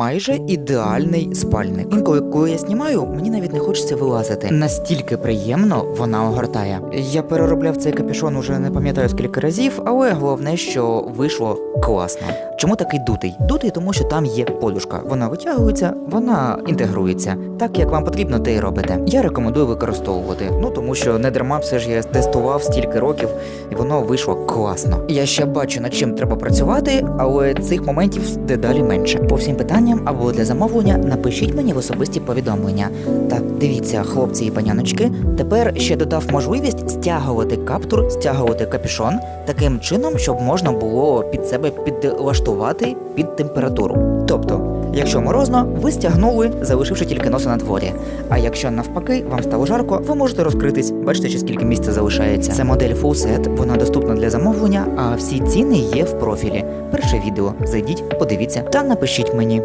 майже ідеальний спальник. Інколи, коли я знімаю, мені навіть не хочеться вилазити. Настільки приємно вона огортає. Я переробляв цей капюшон уже не пам'ятаю скільки разів, але головне, що вийшло класно. Чому такий дутий? Дутий, тому що там є подушка. Вона витягується, вона інтегрується. Так як вам потрібно, те й робите. Я рекомендую використовувати. Ну тому що не дарма все ж я тестував стільки років, і воно вийшло класно. Я ще бачу над чим треба працювати, але цих моментів дедалі менше. По всім питанням або для замовлення напишіть мені в особисті повідомлення. Так, дивіться, хлопці і паняночки. Тепер ще додав можливість стягувати каптур, стягувати капюшон таким чином, щоб можна було під себе підлаштувати під температуру. Тобто, якщо морозно, ви стягнули, залишивши тільки носа на дворі. А якщо навпаки вам стало жарко, ви можете розкритись. Бачите, ще скільки місця залишається. Це модель Full Set, вона доступна для замовлення, а всі ціни є в профілі. Перше відео. Зайдіть, подивіться та напишіть мені.